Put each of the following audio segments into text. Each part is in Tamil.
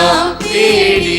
നാം തേടി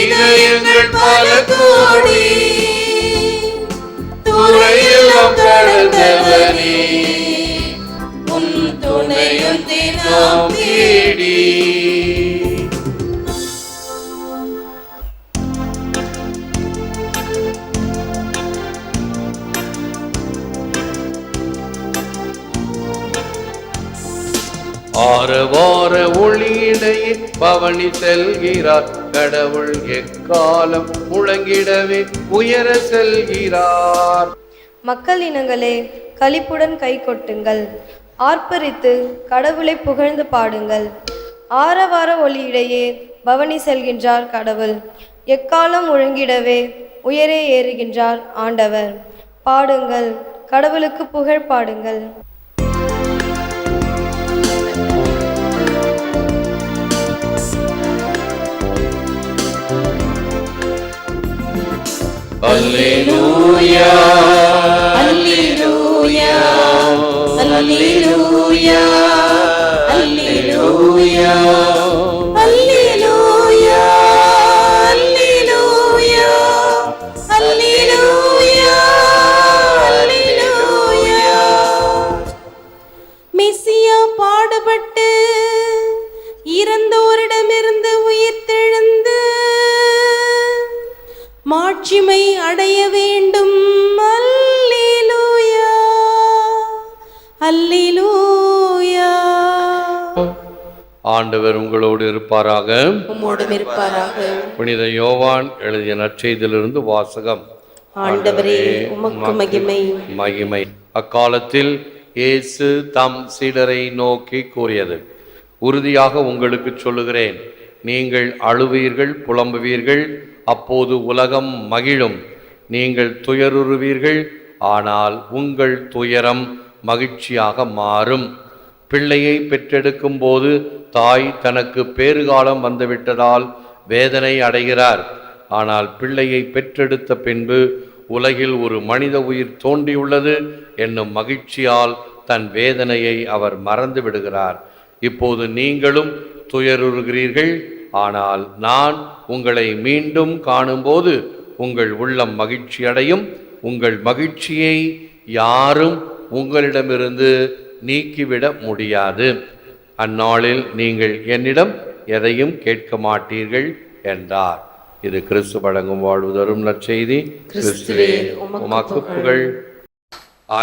இதயங்கள் பல கோடி. துறையெல்லாம் கடந்தவனே உன் துணையொன்றே தேடி. ஆரவார ஒளியிடையே பவனி செல்கிறார். கடவுள் எக்காலம் முழங்கிடவே உயர செல்கிறார். மக்கள் இனங்களே களிப்புடன் கை கொட்டுங்கள். ஆர்ப்பரித்து கடவுளை புகழ்ந்து பாடுங்கள். ஆரவார ஒளியிடையே பவனி செல்கின்றார் கடவுள். எக்காலம் ஒழுங்கிடவே உயரே ஏறுகின்றார் ஆண்டவர். பாடுங்கள் கடவுளுக்கு புகழ் பாடுங்கள். Hallelujah. Hallelujah. ஆண்டவர் உங்களோடு இருப்பாராக. உம்மோடும் இருப்பாராக. புனித யோவான் எழுதிய நற்செய்தியிலிருந்து வாசகம். ஆண்டவரே உமக்கு மகிமை. மகிமை. அக்காலத்தில் இயேசு தம் சீடரை நோக்கி கூறியது. உறுதியாக உங்களுக்கு சொல்லுகிறேன் நீங்கள் அழுவீர்கள் புலம்புவீர்கள் அப்போது உலகம் மகிழும். நீங்கள் துயருறுவீர்கள் ஆனால் உங்கள் துயரம் மகிழ்ச்சியாக மாறும். பிள்ளையை பெற்றெடுக்கும் போது தாய் தனக்கு பேறுகாலம் வந்துவிட்டதால் வேதனை அடைகிறார். ஆனால் பிள்ளையை பெற்றெடுத்த பின்பு உலகில் ஒரு மனித உயிர் தோன்றியுள்ளது என்னும் மகிழ்ச்சியால் தன் வேதனையை அவர் மறந்து விடுகிறார். இப்போது நீங்களும் துயருறுகிறீர்கள். ஆனால் நான் உங்களை மீண்டும் காணும்போது உங்கள் உள்ளம் மகிழ்ச்சியடையும். உங்கள் மகிழ்ச்சியை யாரும் உங்களிடமிருந்து நீக்கிவிட முடியாது. அந்நாளில் நீங்கள் என்னிடம் எதையும் கேட்க மாட்டீர்கள் என்றார். இது கிறிஸ்து வழங்கும் வாழ்வு தரும் நற்செய்தி. கிறிஸ்துவே உமக்கு புகழ்.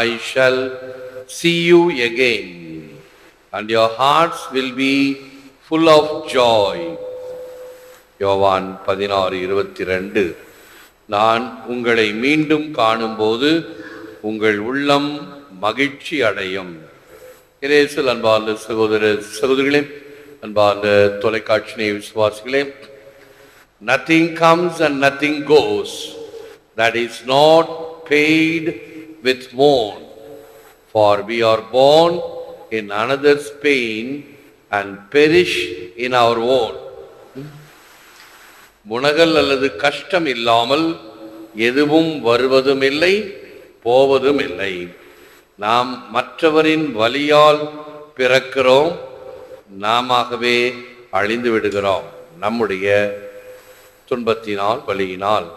I shall see you again, and your hearts will be full of joy. யோவான் பதினாறு இருபத்தி ரெண்டு நான் உங்களை மீண்டும் காணும்போது உங்கள் உள்ளம் மகிழ்ச்சி அடையும் இறையேசில் அன்பார்ந்த சகோதர சகோதரிகளையும் அன்பார்ந்த தொலைக்காட்சி விசுவாசிகளே nothing comes and nothing goes that is not paid with moan for we are born in another's pain and perish in our own முனகல் அல்லது கஷ்டம் இல்லாமல் எதுவும் வருவதும் இல்லை போவதும் இல்லை நாம் மற்றவரின் வலியால் பிறக்கிறோம் நாமவே அழிந்து விடுகிறோம். நம்முடைய துன்பத்தினால் வலியினால்.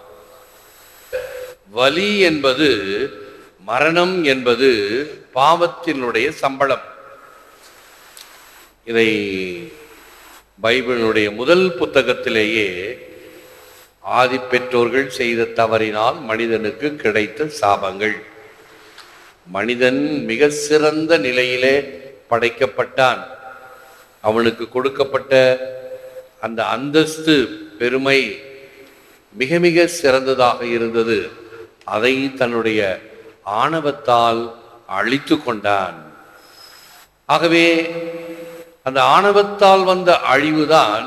வலி என்பது மரணம் என்பது பாவத்தினுடைய சம்பளம். இதை பைபிளினுடைய முதல் புத்தகத்திலேயே ஆதி பெற்றோர்கள் செய்த தவறினால் மனிதனுக்கு கிடைத்த சாபங்கள். மனிதன் மிக சிறந்த நிலையிலே படைக்கப்பட்டான். அவனுக்கு கொடுக்கப்பட்ட அந்த அந்தஸ்து பெருமை மிக மிக சிறந்ததாக இருந்தது. அதை தன்னுடைய ஆணவத்தால் அழித்து கொண்டான். ஆகவே அந்த ஆணவத்தால் வந்த அழிவுதான்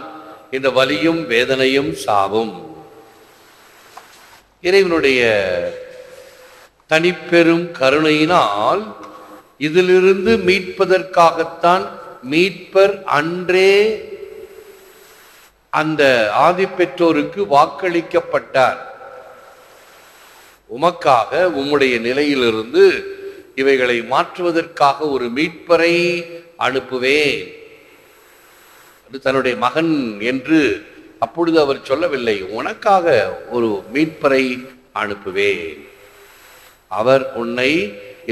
இந்த வலியும் வேதனையும் சாவும். இறைவனுடைய தனிப்பெரும் கருணையினால் இதிலிருந்து மீட்பதற்காகத்தான் மீட்பர் அன்றே அந்த ஆதி பெற்றோருக்கு வாக்களிக்கப்பட்டார். உமக்காக உம்முடைய நிலையிலிருந்து இவைகளை மாற்றுவதற்காக ஒரு மீட்பரை அனுப்புவேன் அது தன்னுடைய மகன் என்று அப்பொழுது அவர் சொல்லவில்லை. உனக்காக ஒரு மீட்பரை அனுப்புவேன். அவர் உன்னை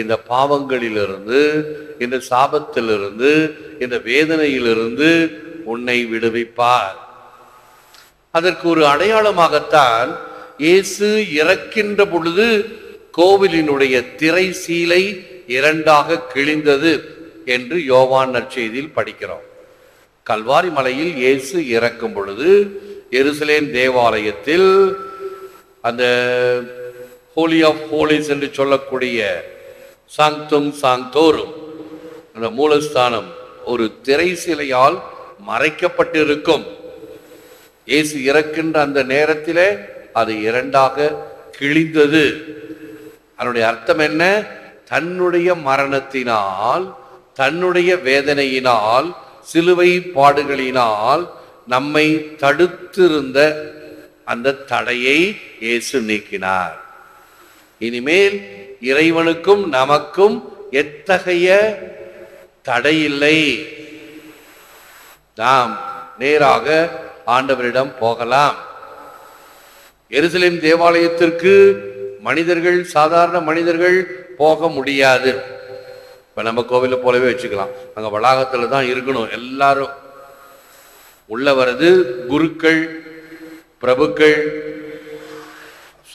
இந்த பாவங்களிலிருந்து இந்த சாபத்திலிருந்து இந்த வேதனையிலிருந்து உன்னை விடுவிப்பார். அதற்கு ஒரு அடையாளமாகத்தான் இயேசு இறக்கின்ற பொழுது கோவிலினுடைய திரை சீலை இரண்டாக கிழிந்தது என்று யோவான் நற்செய்தியில் படிக்கிறோம். கல்வாரி மலையில் இயேசு இறக்கும் பொழுது எருசலேம் தேவாலயத்தில் அந்த ஹோலி ஆஃப் ஹோலிஸ் என்று சொல்லக்கூடிய சாங்தும் சாங்தோரும் அந்த மூலஸ்தானம் ஒரு திரை சிலையால் மறைக்கப்பட்டிருக்கும். இயேசு இறக்கின்ற அந்த நேரத்திலே அது இரண்டாக கிழிந்தது. அதனுடைய அர்த்தம் என்ன? தன்னுடைய மரணத்தினால் தன்னுடைய வேதனையினால் சிலுவை பாடுகளினால் நம்மை தடுத்திருந்த அந்த தடையை இயேசு நீக்கினார். இனிமேல் இறைவனுக்கும் நமக்கும் எத்தகைய தடையில்லை. நாம் நேராக ஆண்டவரிடம் போகலாம். எருசலேம் தேவாலயத்திற்கு மனிதர்கள் சாதாரண மனிதர்கள் போக முடியாது. இப்ப நம்ம கோவிலை போலவே வச்சுக்கலாம். அங்க வளாகத்துல தான் இருக்கணும் எல்லாரும். உள்ள வர்றது குருக்கள் பிரபுக்கள்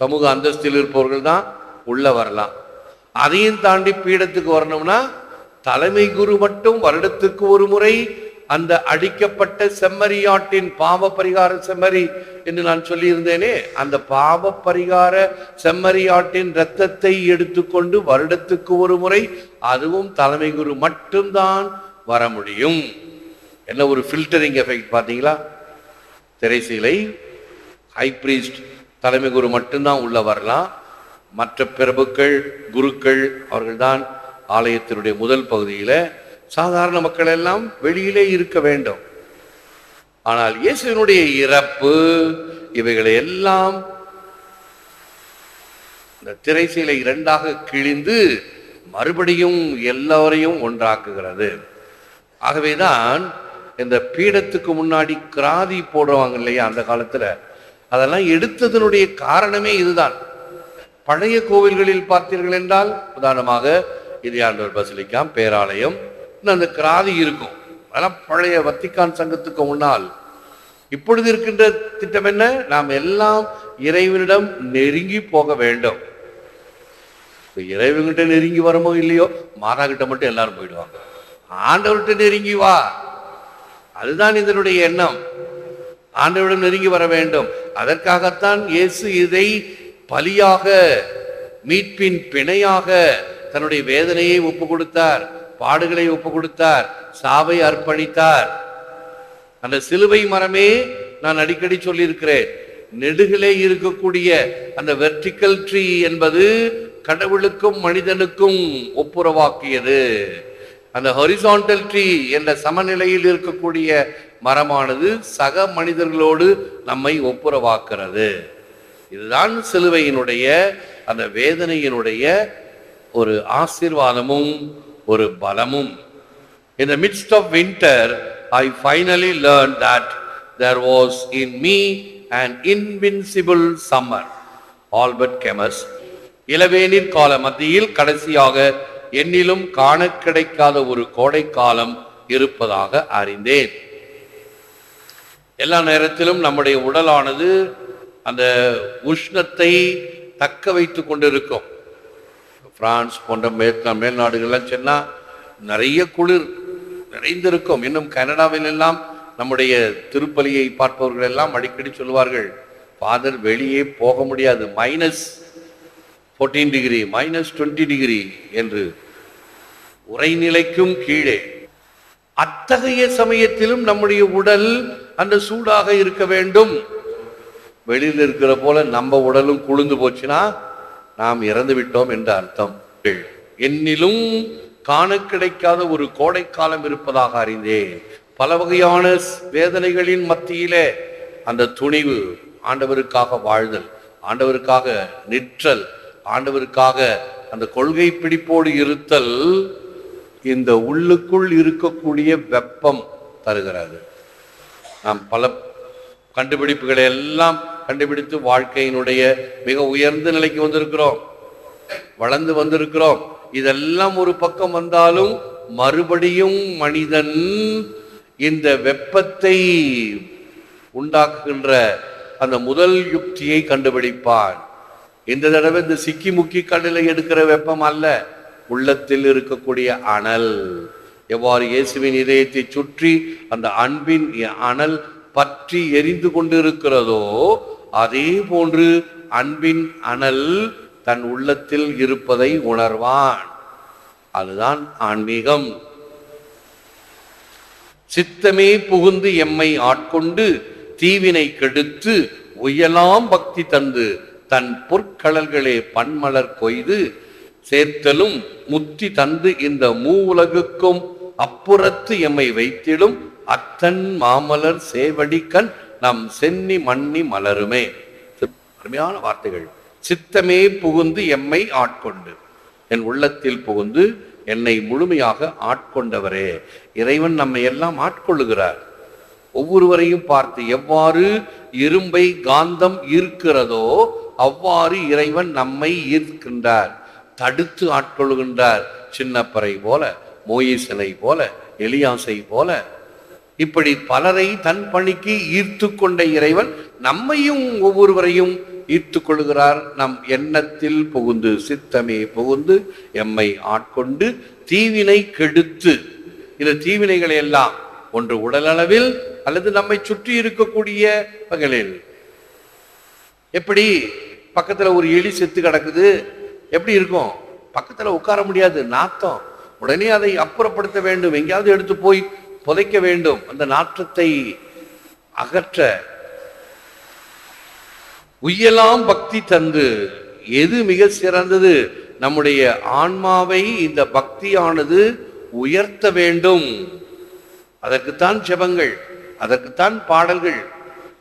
சமூக அந்தஸ்தில் இருப்பவர்கள் தான் உள்ளே வரலாம். அதையும் தாண்டி பீடத்துக்கு வரணும்னா தலைமை குரு மட்டும் வருடத்துக்கு ஒரு முறை அந்த அடிக்கப்பட்ட செம்மறியாட்டின் பாவ பரிகார செம்மறி என்று நான் சொல்லியிருந்தேனே அந்த பாவ பரிகார செம்மறியாட்டின் இரத்தத்தை எடுத்துக்கொண்டு வருடத்துக்கு ஒரு முறை அதுவும் தலைமை குரு மட்டும்தான் வர முடியும். என்ன ஒரு ஃபில்டரிங் எஃபெக்ட் பார்த்தீங்களா? திரைசீலை ஹை பிரீஸ்ட் தலைமை குரு மட்டும்தான் உள்ள வரலாம். மற்ற பிரபுக்கள் குருக்கள் அவர்கள்தான் ஆலயத்தினுடைய முதல் பகுதியில் சாதாரண மக்கள் எல்லாம் வெளியிலே இருக்க வேண்டும். ஆனால் இயேசுவினுடைய இறப்பு இவைகளை எல்லாம் இந்த திரைசீலை இரண்டாக கிழிந்து மறுபடியும் எல்லோரையும் ஒன்றாக்குகிறது. ஆகவேதான் இந்த பீடத்துக்கு முன்னாடி கிராதி போடுவாங்க இல்லையா அந்த காலத்தில் அதெல்லாம் எடுத்ததனுடைய காரணமே இதுதான். பழைய கோவில்களில் பார்த்தீர்கள் என்றால் உதாரணமாக இதையாண்டவர் பசிலிக்காம் பேராலயம் அந்த கிராதி இருக்கும். அதெல்லாம் பழைய வத்திக்கான் சங்கத்துக்கு முன்னால். இப்பொழுது இருக்கின்ற திட்டம் என்ன? நாம் எல்லாம் இறைவனிடம் நெருங்கி போக வேண்டும். இறைவன்கிட்ட நெருங்கி வரமோ இல்லையோ? மாதா கிட்ட மட்டும் எல்லாரும் போயிடுவாங்க. ஆண்டவர்கிட்ட நெருங்கி வா. அதுதான் இதனுடைய எண்ணம். ஆண்டவரிடம் நெருங்கி வர வேண்டும். அதற்காகத்தான் இயேசு இதை பலியாக மீட்பின் பிணையாக தன்னுடைய வேதனையை ஒப்பு கொடுத்தார் பாடுகளை ஒப்பு கொடுத்தார் சாவை அர்ப்பணித்தார். அந்த சிலுவை மரமே நான் அடிக்கடி சொல்லியிருக்கிறேன். நெடுகிலே இருக்கக்கூடிய அந்த வெர்டிக்கல் ட்ரீ என்பது கடவுளுக்கும் மனிதனுக்கும் ஒப்புரவாக்கியது. அந்த ஹொரிசாண்டல் ட்ரீ என்ற சமநிலையில் இருக்கக்கூடிய மரமானது சக மனிதர்களோடு நம்மை ஒப்புரவாக்குறது. இதுதான் சிலுவையினுடைய அந்த வேதனையினுடைய ஒரு ஆசீர்வாதமும் ஒரு பலமும். இந்த the of winter I finally finally that that there in me me invincible summer summer. Albert Camus இளவேனிற் கால மத்தியில் கடைசியாக என்னிலும் காண கிடைக்காத ஒரு கோடை காலம் இருப்பதாக அறிந்தேன். எல்லா நேரத்திலும் நம்முடைய உடலானது அந்த உஷ்ணத்தை தக்க வைத்து கொண்டிருக்கும். பிரான்ஸ் போன்ற மேற்கா மேல் நாடுகள்லாம் சென்னால் நிறைய குளிர் நிறைந்திருக்கும். இன்னும் கனடாவில் எல்லாம் நம்முடைய திருப்பலியை பார்ப்பவர்கள் எல்லாம் அடிக்கடி சொல்வார்கள் ஃபாதர் வெளியே போக முடியாது. Minus fourteen degree minus twenty degree என்று. உரைநிலைக்கும் கீழே. அத்தகைய சமயத்திலும் நம்முடைய உடல் அந்த சூடாக இருக்க வேண்டும். வெளியில் இருக்கிற போல நம்ம உடலும் குளிர்ந்து போச்சுன்னா நாம் இறந்து விட்டோம் என்ற அர்த்தம். என்னிலும் காண கிடைக்காத ஒரு கோடைக்காலம் இருப்பதாக அறிந்தேன். பல வகையான வேதனைகளின் மத்தியிலே அந்த துணிவு ஆண்டவருக்காக வாழ்தல் ஆண்டவருக்காக நிற்றல் ஆண்டவருக்காக அந்த கொள்கை பிடிப்போடு இருத்தல் இந்த உள்ளுக்குள் இருக்கக்கூடிய வெப்பம் தருகிறது. நாம் பல கண்டுபிடிப்புகளை எல்லாம் கண்டுபிடித்து வாழ்க்கையினுடைய மிக உயர்ந்த நிலைக்கு வந்திருக்கிறோம். வளர்ந்து வந்திருக்கிறோம். இதெல்லாம் ஒரு பக்கம் வந்தாலும் மறுபடியும் மனிதன் இந்த வெப்பத்தை உண்டாக்குகின்ற அந்த முதல் யுக்தியை கண்டுபிடிப்பான். இந்த தடவை இந்த சிக்கி முக்கி கடலை எடுக்கிற வெப்பம் அல்ல உள்ளத்தில் இருக்கக்கூடிய அனல். எவ்வாறு இயேசுவின் இதயத்தை சுற்றி அந்த அன்பின் அனல் பற்றி எரிந்து கொண்டிருக்கிறதோ அதே போன்று அன்பின் அனல் தன் உள்ளத்தில் இருப்பதை உணர்வான். அதுதான் ஆன்மீகம். சித்தமே புகுந்து எம்மை ஆட்கொண்டு தீவினை கெடுத்து உயலாம் பக்தி தந்து தன் பொற்கடல்களே பன்மலர் கொய்து சேர்த்தலும் முத்தி தந்து இந்த மூவுலகுக்கும் அப்புறத்து எம்மை வைத்திடும் அத்தன் மாமலர் சேவடிக்கண் நம் சென்னி மண்ணி மலருமே. அருமையான வார்த்தைகள். சித்தமே புகுந்து எம்மை ஆட்கொண்டு. என் உள்ளத்தில் புகுந்து என்னை முழுமையாக ஆட்கொண்டவரே. இறைவன் நம்மை எல்லாம் ஆட்கொள்ளுகிறார். ஒவ்வொருவரையும் பார்த்து எவ்வாறு இரும்பை காந்தம் ஈர்க்கிறதோ அவ்வாறு இறைவன் நம்மை ஈர்க்கின்றார். தடுத்து ஆட்கொள்கின்றார் சின்னப்பறை போல. மோயிசனை போல எலியாசை போல இப்படி பலரை தன் பணிக்கு ஈர்த்து கொண்ட இறைவன் நம்மையும் ஒவ்வொருவரையும் ஈர்த்து கொள்கிறார். நம் எண்ணத்தில் புகுந்து சித்தமே புகுந்து எம்மை ஆட்கொண்டு தீவினை கெடுத்து இந்த தீவினைகளை எல்லாம் ஒன்று உடலளவில் அல்லது நம்மை சுற்றி இருக்கக்கூடிய வகைகளில் எப்படி பக்கத்துல ஒரு எலி செத்து கிடக்குது? எப்படி இருக்கும்? பக்கத்துல உட்கார முடியாது நாத்தம். உடனே அதை அப்புறப்படுத்த வேண்டும். எங்கேயாவது எடுத்து போய் புதைக்க வேண்டும். அந்த நாற்றத்தை அகற்ற உய்யலாம் பக்தி தந்து. எது மிக சிறந்தது? நம்முடைய ஆன்மாவை இந்த பக்தியானது உயர்த்த வேண்டும். அதற்குத்தான் ஜெபங்கள் அதற்குத்தான் பாடல்கள்.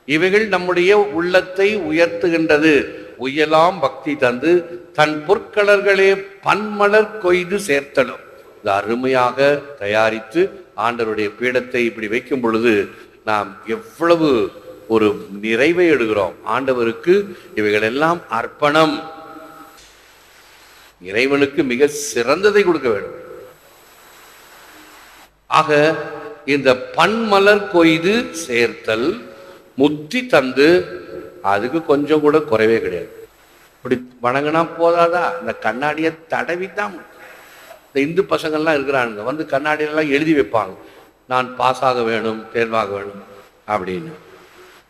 இவைகள் நம்முடைய உள்ளத்தை உயர்த்துகின்றது. உயலாம் பக்தி தந்து தன் பொற்கலர்களே பன்மலர் கொய்து சேர்த்தலும். அருமையாக தயாரித்து ஆண்டவருடைய பீடத்தை இப்படி வைக்கும் பொழுது நாம் எவ்வளவு ஒரு நிறைவை எடுகிறோம் ஆண்டவருக்கு இவைகள் எல்லாம் அர்ப்பணம். இறைவனுக்கு மிக சிறந்ததை கொடுக்க வேண்டும். ஆக இந்த பன்மலர் கொய்து சேர்த்தல் முத்தி தந்து அதுக்கு கொஞ்சம் கூட குறைவே கிடையாது. இப்படி வணங்கினா போதாதா? இந்த கண்ணாடியை தடவி தான் இந்த இந்து பசங்கள்லாம் இருக்கிறானுங்க. வந்து கண்ணாடியெல்லாம் எழுதி வைப்பாங்க. நான் பாஸ் ஆக வேணும் தேர்வாக வேணும் அப்படின்னு.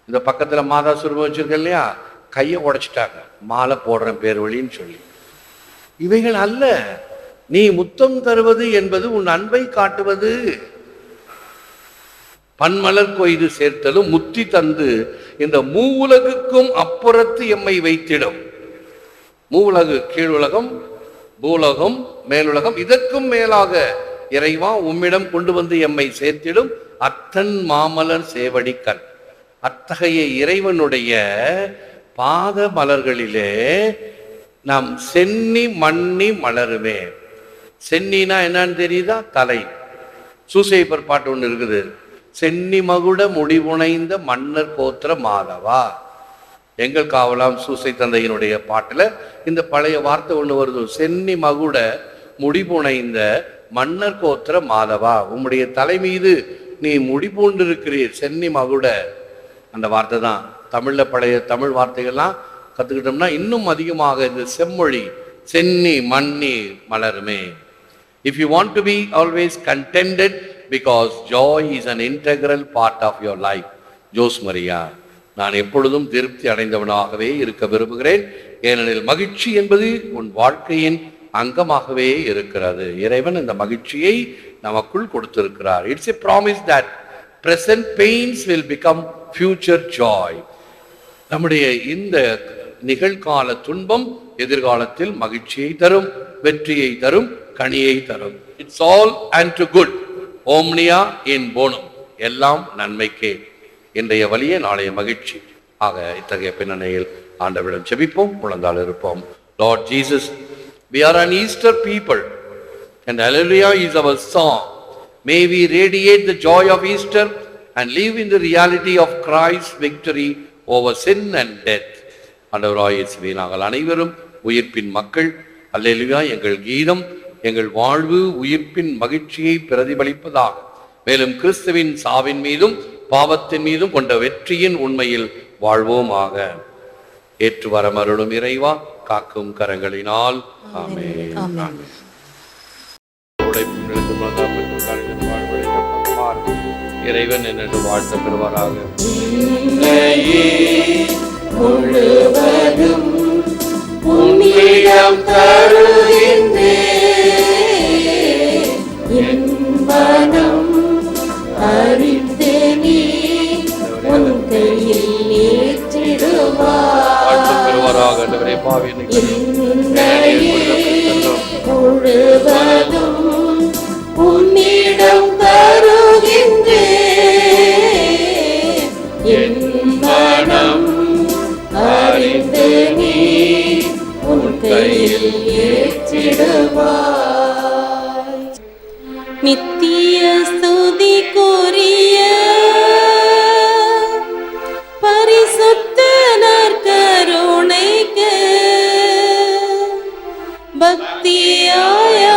இந்த பக்கத்தில் மாதா சுருபம் வச்சிருக்க இல்லையா? கையை உடைச்சிட்டாங்க. மாலை போடுறேன் பேர் வழின்னு சொல்லி. இவைகள் அல்ல. நீ முத்தம் தருவது என்பது உன் அன்பை காட்டுவது. பன்மலர் கொய்து சேர்த்தலும் முத்தி தந்து இந்த மூவுலகுக்கும் அப்புறத்து எம்மை வைத்திடும். மூவுலகு கீழுலகம் பூலகம் மேலுலகம் இதற்கும் மேலாக இறைவா உம்மிடம் கொண்டு வந்து எம்மை சேர்த்திடும் அத்தன் மாமலர் சேவடிக்கண். அத்தகைய இறைவனுடைய பாத மலர்களிலே நாம் சென்னி மண்ணி மலருமே சென்னினா என்னன்னு தெரியுதா? தலை. சூசைப்பர் பாட்டு ஒன்று இருக்குது. சென்னி மகுட முடிவுணைந்த மன்னர் கோத்திர மாதவா. எங்கள் காவலாம் சூசை தந்தையினுடைய பாட்டில் இந்த பழைய வார்த்தை ஒன்று வருது. சென்னி மகுட முடிபுனைந்த மன்னர் கோத்திர மாதவா உம்முடைய தலை மீது நீ முடிபூண்டிருக்கிறீர் சென்னி மகுட. அந்த வார்த்தை தான். தமிழில் பழைய தமிழ் வார்த்தைகள்லாம் கற்றுக்கிட்டோம்னா இன்னும் அதிகமாக இந்த செம்மொழி சென்னி மண்ணி மலருமே. If you want to be always contented because joy is an integral part of your life Jose Maria. நான் எப்பொழுதும் திருப்தி அடைந்தவனாகவே இருக்க விரும்புகிறேன். ஏனெனில் மகிழ்ச்சி என்பது உன் வாழ்க்கையின் அங்கமாகவே இருக்கிறது. இறைவன் இந்த மகிழ்ச்சியை நமக்குள் கொடுத்திருக்கிறார். It's a promise that present pains will become future joy நம்முடைய இந்த நிகழ்கால துன்பம் எதிர்காலத்தில் மகிழ்ச்சியை தரும் வெற்றியை தரும் கனியை தரும். It's all and to good ஓம்னியா இன் போனும் எல்லாம் நன்மைக்கே. இன்றைய வழியே நாளைய மகிழ்ச்சி. ஆக இத்தகைய பின்னணியில் ஆண்டவரிடம் செபிப்போம் குழந்தால் இருப்போம். Lord Jesus we are an Easter people and alleluia is our song may we radiate the joy of Easter and live in the reality of Christ victory over sin and death ஆண்டவராய் நாங்கள் அனைவரும் உயிர்ப்பின் மக்கள். அல்லா எங்கள் கீதம் எங்கள் வாழ்வு உயிர்ப்பின் மகிழ்ச்சியை பிரதிபலிப்பதாக. மேலும் கிறிஸ்துவின் சாவின் மீதும் பாவத்தின் மீதும் கொண்ட வெற்றியின் உண்மையில் வாழ்வோமாக. ஏற்று வரமருளும் இறைவா காக்கும் கரங்களினால். அப்பால் இறைவன் என்னென்று வாழ்த்த பெறுவாராக. உன்னிடம் பாவி முழுவதும் உன்னிடம் தருகின்றே என் மனம் அறிந்து நீ உன் கையில் ஏற்றிடுவாய் நித்திய ஸ்துதி பரிசுத்த भक्ति आया।